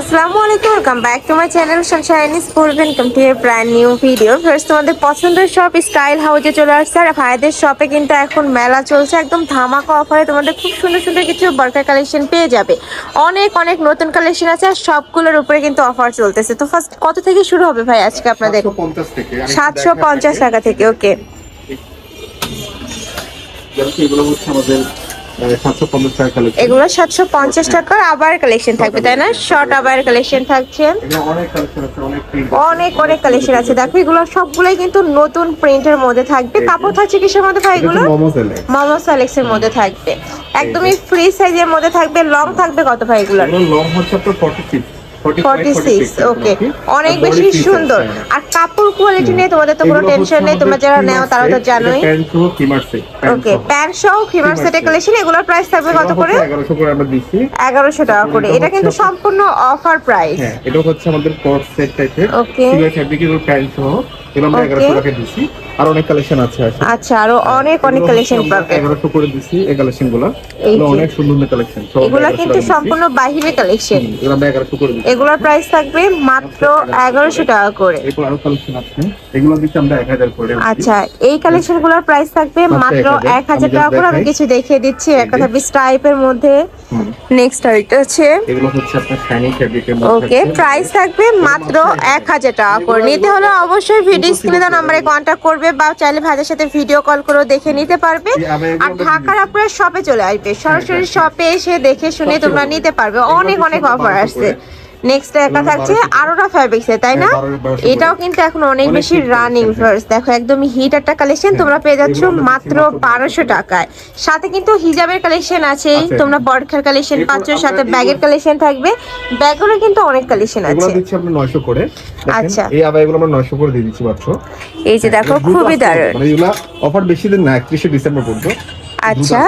আসসালামু আলাইকুম welcome back to my channel sunshine school welcome to এর ব্র্যান্ড নিউ ভিডিও ফার্স্ট তোমাদের পছন্দের শপ স্টাইল হাউজে চলে আসছে। আর ভাইদের শপে কিন্তু এখন মেলা চলছে একদম ধামাকা অফারে তোমাদের খুব সুন্দর সুন্দর কিছু বর্কার কালেকশন পেয়ে যাবে। অনেক অনেক নতুন কালেকশন আছে আর সবগুলোর উপরে কিন্তু অফার চলতেছে। তো ফার্স্ট কত থেকে শুরু হবে ভাই আজকে আপনাদের? 750 থেকে আর সাতশো পঞ্চাশ টাকা থেকে ওকে এগুলো হচ্ছে আমাদের এগুলো সাতশো পঞ্চাশ টাকার আবার কালেকশন থাকবে তাই না? শর্ট আবার কালেকশন থাকছে। অনেক অনেক কালেকশন আছে। দেখো এগুলো সবগুলোই কিন্তু নতুন প্রিন্টের মধ্যে থাকবে। কাপড় থাকছে কিসের মধ্যে ভাই এগুলো? মোমো সেলে সালেক্স এর মধ্যে থাকবে। একদমই ফ্রি সাইজের মধ্যে থাকবে লং থাকবে কত ভাই এগুলো এগুলো লং হচ্ছে আপনার ফর্টি সিক্স ওকে অনেক বেশি সুন্দর। আর কাপড় কোয়ালিটি নিয়ে তোমাদের তো কোনো টেনশন নেই। তোমরা যারা নেও তারা তো জানোই। সেট ওকে প্যান্ট সহ খিমার সেটের কালেকশন এগুলোর প্রাইস থাকবে কত করে? 1100 করে আমরা দিচ্ছি। এগারোশো টাকা করে। এটা কিন্তু সম্পূর্ণ অফার প্রাইস হ্যাঁ এটা হচ্ছে আমাদের কট সেট টাইপের. সিলভার ফ্যাব্রিকের প্যান্ট সহ 1100 টাকা আর অনেক কালেকশন আছে আচ্ছা আরও অনেক অনেক কালেকশন পাবে। এগারোশো করে দিচ্ছি এই কালেকশনগুলো। অনেক সুন্দর সুন্দর কালেকশন এগুলা কিন্তু সম্পূর্ণ বাহিরে কালেকশন এগুলো করে এগুলোর প্রাইস থাকবে মাত্র এগারোশো টাকা করে। এক আচ্ছা এই কালেকশনগুলোর প্রাইস থাকবে মাত্র এক হাজার। টাকা করে। আমি কিছু দেখিয়ে দিচ্ছি। এই একটা যে। থাকবে স্টাইপের মধ্যে। নেক্সট আরেকটা আছে। হচ্ছে ওকে প্রাইস থাকবে মাত্র এক হাজার টাকা করে। নিতে হলে অবশ্যই ভিডিও স্ক্রিনে দেওয়া নাম্বারে কন্ট্যাক্ট করবে বা চাইলে ভাইদের সাথে ভিডিও কল করেও দেখে নিতে পারবে। আর ঢাকার আপনার শপে চলে আসবে। সরাসরি শপে এসে দেখে শুনে তোমরা নিতে পারবে। অনেক অনেক অফার আসছে। নেক্সট একা থাকছে আরোরা ফ্যাব্রিক্স তাই না? হ্যাঁ, করে। এটাও কিন্তু এখন অনেক বেশি রানিং। ফার্স্ট দেখো একদমই হিট একটা কালেকশন তোমরা পেয়ে যাচ্ছ মাত্র বারোশো টাকায়। সাথে কিন্তু হিজাবের কালেকশন আছেই আছে। তোমরা বরখার কালেকশন পাচ্ছ সাথে ব্যাগের কালেকশন থাকবে। ব্যাগেরও কিন্তু অনেক কালেকশন এগুলো আছে। দিচ্ছি আমরা নয়শো করে। আচ্ছা। এই এগুলো আমরা নয়শো করে দিয়ে দিচ্ছি মাত্র। এই যে দেখো খুবই দারুণ। মানে অফার বেশি দিন না একত্রিশে ডিসেম্বর পর্যন্ত। আচ্ছা।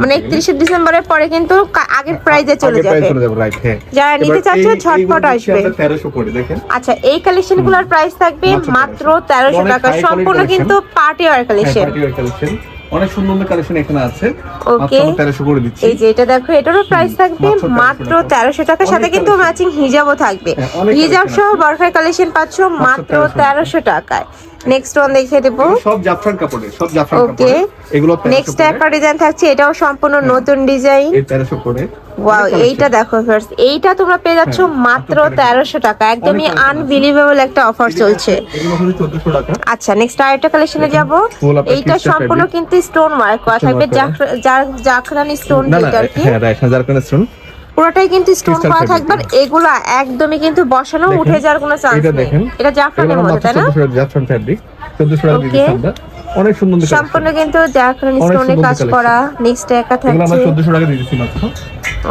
মানে একত্রিশে ডিসেম্বরের পরে কিন্তু আগের প্রাইজে চলে যাবে। চলে যাবে রাইট হ্যাঁ। যারা নিতে চাচ্ছ, ঝটপট আসবে। আচ্ছা এই কালেকশনগুলোর প্রাইস থাকবে মাত্র 1300 তেরোশো টাকা। সম্পূর্ণ কিন্তু পার্টি ওয়ার কালেকশন অনেক সুন্দর সুন্দর কালেকশন এখানে আছে। Okay. তেরোশো করে দিচ্ছি। এই যে এটা দেখো এটারও প্রাইস থাকবে মাত্র 1300 টাকা। তেরোশো টাকার সাথে কিন্তু। ম্যাচিং হিজাবও থাকবে। হ্যাঁ, হিজাব সহ বরফার কালেকশন পাচ্ছ মাত্র 1300 তেরোশো টাকায়। নেক্সট ওয়ান দেখিয়ে দেবো। সব জাফরান কাপড়ের সব জাফরান. কাপড়ের। এগুলো নেক্সট একটা ডিজাইন থাকছে এটাও সম্পূর্ণ নতুন ডিজাইন এই তেরোশো করে ওয়াও এইটা দেখো ফার্স্ট এইটা তোমরা পেয়ে যাচ্ছ হ্যাঁ, মাত্র মাত্র তেরোশো টাকা। একদমই আনবিলিভেবল একটা অফার চলছে। আচ্ছা নেক্সট আরেকটা কালেকশনে যাব। এইটা সম্পূর্ণ কিন্তু স্টোন ওয়ার্ক করা থাকবে করা। স্টোন না আর কি। হ্যাঁ কানে শুন পুরোটাই কিন্তু স্টোন করা থাকবে আর এগুলা একদমই কিন্তু বসানো উঠে যাওয়ার কোনো চান্স এটা নেই। দেখেন। এটা জাফরানের মধ্যে তাই না? জাফরান ফ্যাব্রিক চোদ্দশো টাকা দিয়ে Okay. অনেক সুন্দর সম্পূর্ণ কিন্তু জাফরানি অনেক স্টোনে কাজ করা নেক্সট একা এগুলো আমরা থাকছে। চোদ্দশো টাকা দিয়ে দিচ্ছি মাত্র।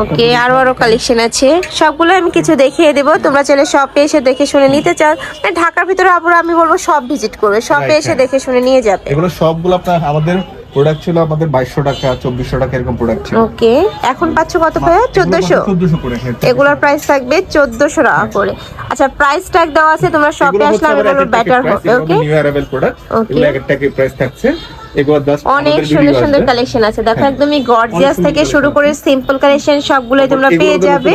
ওকে আরও আরও কালেকশন আছে। সবগুলো আমি কিছু দেখিয়ে দেবো। তোমরা চাইলে শপে এসে দেখে শুনে নিতে চাও। মানে ঢাকার ভিতরে আবার আমি বলব সব ভিজিট করবে। শপে এসে হ্যাঁ। দেখে শুনে নিয়ে যাবে। এগুলো সবগুলো আপনার আমাদের প্রোডাক্ট ছিল আমাদের বাইশশো টাকা চব্বিশশো টাকা এরকম প্রোডাক্ট ছিল। ওকে এখন পাচ্ছ কত ভাইয়া চোদ্দশো? চোদ্দশো করে হ্যাঁ এগুলোর প্রাইস থাকবে চোদ্দশো টাকা করে। আচ্ছা প্রাইস ট্যাগ দেওয়া আছে তোমরা শপে আসলে বলব বেটার হবে ওকে নিউ অ্যারাইভেল প্রোডাক্ট. এগুলো এক একটা প্রাইস থাকছে। অনেক সুন্দর সুন্দর কালেকশন আছে। দেখো হ্যাঁ। একদমই গর্জিয়াস থেকে শুরু করে সিম্পল কালেকশন সবগুলোই তোমরা পেয়ে যাবে।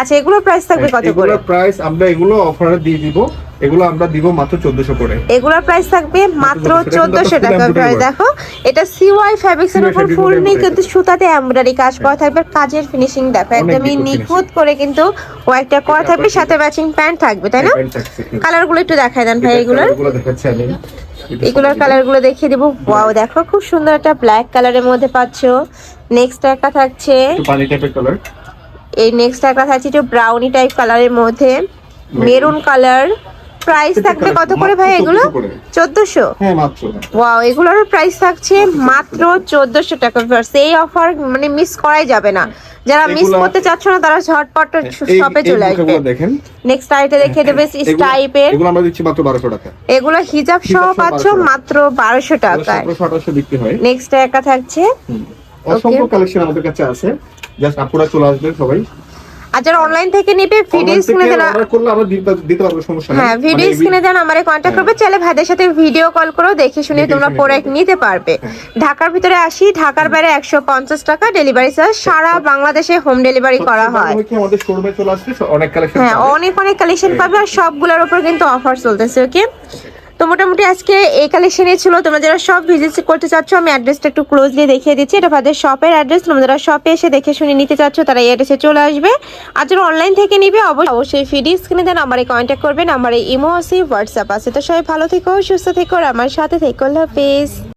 আচ্ছা এগুলোর প্রাইস থাকবে কত করে? এগুলোর প্রাইস আমরা এগুলো অফারে দিয়ে দিব। এগুলো আমরা দিব মাত্র চোদ্দশো করে। এগুলোর প্রাইস থাকবে মাত্র 1400 টাকা, embroidery দেখো এটা সিওয়াই ফ্যাব্রিক্স এর উপর ফুল নেই কিন্তু সুতাতে এমব্রয়ডারি কাজ করা থাকবে কাজের ফিনিশিং দেখো একদমই নিখুঁত করে কিন্তু ওয়াইটটা করা থাকবে সাথে ম্যাচিং প্যান্ট থাকবে তাই না? Pant কালারগুলো একটু দেখাই দেন ভাই এগুলোর। colour গুলো দেখাচ্ছি আমি। এগুলোর কালারগুলো দেখিয়ে দিব। ওয়াও দেখো খুব সুন্দর একটা ব্ল্যাক কালারের মধ্যে পাচ্ছো। নেক্সট একটা থাকছে। পানি টাইপের কালার এই নেক্সট একটা থাকছে একটু ব্রাউনি টাইপ কালারের মধ্যে। মেরুন কালার প্রাইস থাকবে কত করে ভাই এগুলো? 1400 করে। চোদ্দশো? হ্যাঁ ওয়াও এগুলোর প্রাইস থাকছে মাত্র চোদ্দশো টাকা এই অফার মানে মিস করাই যাবে না। যারা মিস করতে চাচ্ছ না তারা ঝটপট শপে চলে আসবে। দেখেন। নেক্সট আইটে দেখে দেবে এগুলো- টাইপের এগুলো আমরা দিচ্ছি মাত্র বারোশো টাকা। এগুলো হিজাব সহ পাচ্ছ 1200 টাকা। মাত্র বারোশো টাকায় সতেরোশো আঠারোশো বিক্রি হয়। নেক্সট একা থাকছে। অসংখ্য কালেকশন আমাদের কাছে আছে। জাস্ট আপুরা চলে আসবেন সবাই। আর যারা অনলাইন থেকে নিবে ভিডিও স্ক্রিনে দেওয়া অর্ডার করলে আমরা দিতে- পারব সমস্যা নেই। হ্যাঁ ভিডিও মানে স্ক্রিনে দেন আমারে কন্ট্যাক্ট করবে চাইলে ভাইদের সাথে ভিডিও কল করেও দেখে শুনে তোমরা প্রোডাক্ট নিতে পারবে। ঢাকার ভিতরে আসি ঢাকার বাইরে একশো পঞ্চাশ টাকা ডেলিভারি চার্জ সারা বাংলাদেশে হোম ডেলিভারি করা হয়। আমাদের শোরুমে চলে আসলে অনেক কালেকশন হ্যাঁ অনেক অনেক কালেকশন পাবে আর সবগুলোর উপর কিন্তু অফার চলতেছে ওকে তো মোটামুটি আজকে এই কালেকশনে ছিল। তোমরা যারা সব ভিজিট করতে চাচ্ছ, আমি অ্যাড্রেসটা একটু ক্লোজলি দেখিয়ে দিচ্ছি। এটা তাদের শপের অ্যাড্রেস তোমরা যারা শপে এসে দেখে শুনে নিতে চাচ্ছ, তারা এই অ্যাড্রেসে চলে আসবে। আর যারা অনলাইন থেকে নিবে, অবশ্যই ফিডি স্ক্রিনে দেন আমারে কন্ট্যাক্ট করবেন আমার এই ইমো আছে হোয়াটসঅ্যাপ আছে। তো সবাই ভালো থেকো, সুস্থ থেকো আমার সাথে থেকো। আল্লাহ হাফেজ।